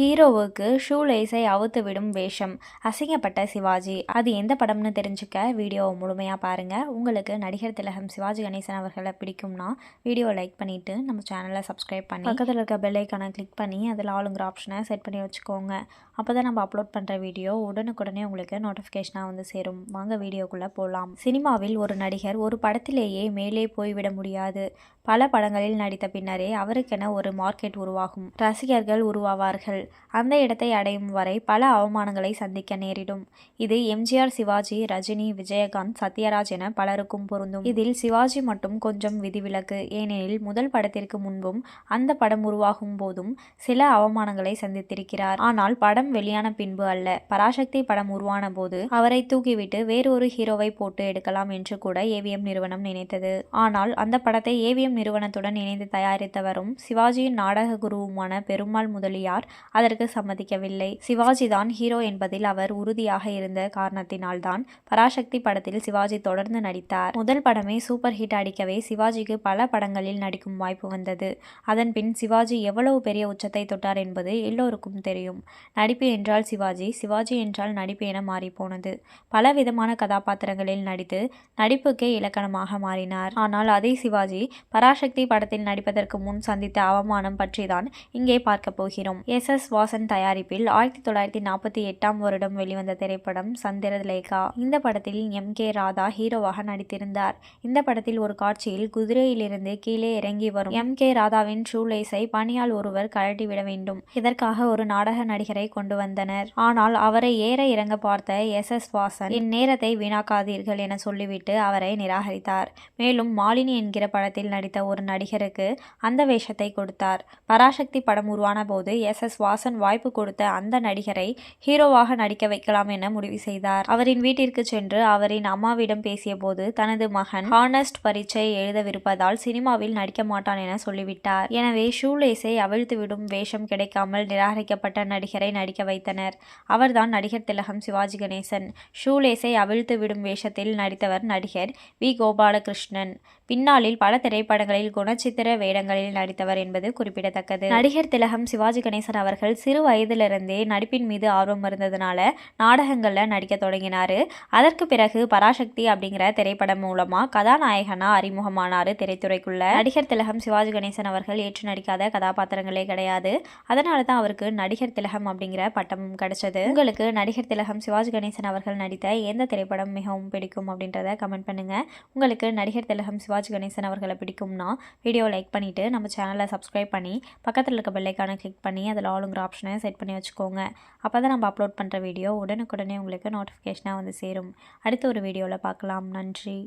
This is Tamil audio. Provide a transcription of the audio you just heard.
ஹீரோவுக்கு ஷூ லேஸை அவுத்து விடும் வேஷம். அசிங்கப்பட்ட சிவாஜி. அது எந்த படம்னு தெரிஞ்சுக்க வீடியோவை முழுமையாக பாருங்கள் உங்களுக்கு நடிகர் திலகம் சிவாஜி கணேசன் அவர்களை பிடிக்கும்னா வீடியோ லைக் பண்ணிவிட்டு நம்ம சேனலை சப்ஸ்கிரைப் பண்ணி பக்கத்தில் இருக்க பெல்லைக்கான கிளிக் பண்ணி அதில் ஆளுங்கிற ஆப்ஷனை செட் பண்ணி வச்சுக்கோங்க. அப்போ தான் நம்ம அப்லோட் பண்ணுற வீடியோ உடனுக்குடனே உங்களுக்கு நோட்டிஃபிகேஷனாக வந்து சேரும். வாங்க வீடியோக்குள்ளே போகலாம் சினிமாவில் ஒரு நடிகர் ஒரு படத்திலேயே மேலே போய்விட முடியாது. பல படங்களில் நடித்த பின்னரே அவருக்கென ஒரு மார்க்கெட் உருவாகும். ரசிகர்கள் உருவாவார்கள். அந்த இடத்தை அடையும் வரை பல அவமானங்களை சந்திக்க நேரிடும். இது எம்ஜிஆர் சிவாஜி ரஜினி விஜயகாந்த் சத்யராஜ் என பலருக்கும் பொருந்தும். இதில் சிவாஜி மட்டும் கொஞ்சம் விதிவிலக்கு. ஏனெனில் முதல் படத்திற்கு முன்பும் அந்த படம் உருவாகும் போதும் சில அவமானங்களை சந்தித்திருக்கிறார். ஆனால் படம் வெளியான பின்பு அல்ல. பராசக்தி படம் உருவான போது அவரை தூக்கிவிட்டு வேறொரு ஹீரோவை போட்டு எடுக்கலாம் என்று கூட ஏவிஎம் நிறுவனம் நினைத்தது. ஆனால் அந்த படத்தை ஏவிஎம் நிறுவனத்துடன் இணைந்து தயாரித்தவரும் சிவாஜியின் நாடக குருவுமான பெருமாள் முதலியார் அதற்கு சம்மதிக்கவில்லை. சிவாஜி தான் ஹீரோ என்பதில் அவர் உறுதியாக இருந்த காரணத்தினால்தான் பராசக்தி படத்தில் சிவாஜி தொடர்ந்து நடித்தார். முதல் படமே சூப்பர் ஹிட் அடிக்கவே சிவாஜிக்கு பல படங்களில் நடிக்கும் வாய்ப்பு வந்தது. அதன்பின் சிவாஜி எவ்வளவு பெரிய உச்சத்தை தொட்டார் என்பது எல்லோருக்கும் தெரியும். நடிப்பு என்றால் சிவாஜி சிவாஜி என்றால் நடிப்பு என மாறிப்போனது. பல விதமான கதாபாத்திரங்களில் நடித்து நடிப்புக்கே இலக்கணமாக மாறினார். ஆனால் அதே சிவாஜி பராசக்தி படத்தில் நடிப்பதற்கு முன் சந்தித்த அவமானம் பற்றி தான் இங்கே பார்க்க போகிறோம். எஸ். எஸ். வாசன் தயாரிப்பில் ஆயிரத்தி தொள்ளாயிரத்தி நாற்பத்தி எட்டாம் வருடம் வெளிவந்த திரைப்படம் சந்திரலேகா. இந்த படத்தில் எம். கே. ராதா ஹீரோவாக நடித்திருந்தார். இந்த படத்தில் ஒரு காட்சியில் குதிரையிலிருந்து கீழே இறங்கி வரும் எம். கே. ராதாவின் ஷூலேஸை பணியால் ஒருவர் கழட்டிவிட வேண்டும். இதற்காக ஒரு நாடக நடிகரை கொண்டு வந்தனர். ஆனால் அவரை ஏற இறங்க பார்த்த எஸ். எஸ். வாசன் என் நேரத்தை வீணாக்காதீர்கள் என சொல்லிவிட்டு அவரை நிராகரித்தார். மேலும் மாலினி என்கிற படத்தில் நடித்த ஒரு நடிகருக்கு அந்த வேஷத்தை கொடுத்தார். பராசக்தி படம் உருவான போது எஸ். எஸ். வாசன் வாய்ப்பு கொடுத்த அந்த நடிகரை ஹீரோவாக நடிக்க வைக்கலாம் என முடிவு செய்தார். அவரின் வீட்டிற்கு சென்று அவரின் அம்மாவிடம் பேசியபோது தனது மகன் ஹானஸ்ட் பரீட்சை எழுதவிருப்பதால் சினிமாவில் நடிக்க மாட்டான் என சொல்லிவிட்டார். எனவே ஷூலேஸை அவிழ்த்துவிடும் வேஷம் கிடைக்காமல் நிராகரிக்கப்பட்ட நடிகரை நடிக்க வைத்தனர். அவர்தான் நடிகர் திலகம் சிவாஜி கணேசன். ஷூலேஸை அவிழ்த்து விடும் வேஷத்தில் நடித்தவர் நடிகர் வி. கோபாலகிருஷ்ணன். பின்னாளில் பல திரைப்படங்களில் குணச்சித்திர வேடங்களில் நடித்தவர் என்பது குறிப்பிடத்தக்கது. நடிகர் திலகம் சிவாஜி கணேசன் அவர்கள் சிறு வயதிலிருந்தே நடிப்பின் மீது ஆர்வம் இருந்ததுனால நாடகங்களில் நடிக்க தொடங்கினார். அதற்கு பிறகு பராசக்தி அப்படிங்கிற திரைப்படம் மூலமா கதாநாயகனா அறிமுகமானார் திரைத்துறைக்குள்ள. நடிகர் திலகம் சிவாஜி கணேசன் அவர்கள் ஏற்று நடிக்காத கதாபாத்திரங்களே கிடையாது. அதனால தான் அவருக்கு நடிகர் திலகம் அப்படிங்கிற பட்டமும் கிடைச்சது. உங்களுக்கு நடிகர் திலகம் சிவாஜி கணேசன் அவர்கள் நடித்த எந்த திரைப்படம் மிகவும் பிடிக்கும் அப்படின்றத கமெண்ட் பண்ணுங்க. உங்களுக்கு நடிகர் திலகம் சிவாஜி சிவாஜி கணேசன் அவர்களை பிடிக்கும்னா வீடியோ லைக் பண்ணிவிட்டு நம்ம சேனலை சப்ஸ்கிரைப் பண்ணி பக்கத்தில் இருக்க பெல்லைக்கான கிளிக் பண்ணி அதில் ஆளுங்கிற ஆப்ஷனை செட் பண்ணி வச்சுக்கோங்க. அப்போ தான் நம்ம அப்லோட் பண்ணுற வீடியோ உடனுக்குடனே உங்களுக்கு நோட்டிஃபிகேஷனாக வந்து சேரும். அடுத்த ஒரு வீடியோவில் பார்க்கலாம். நன்றி.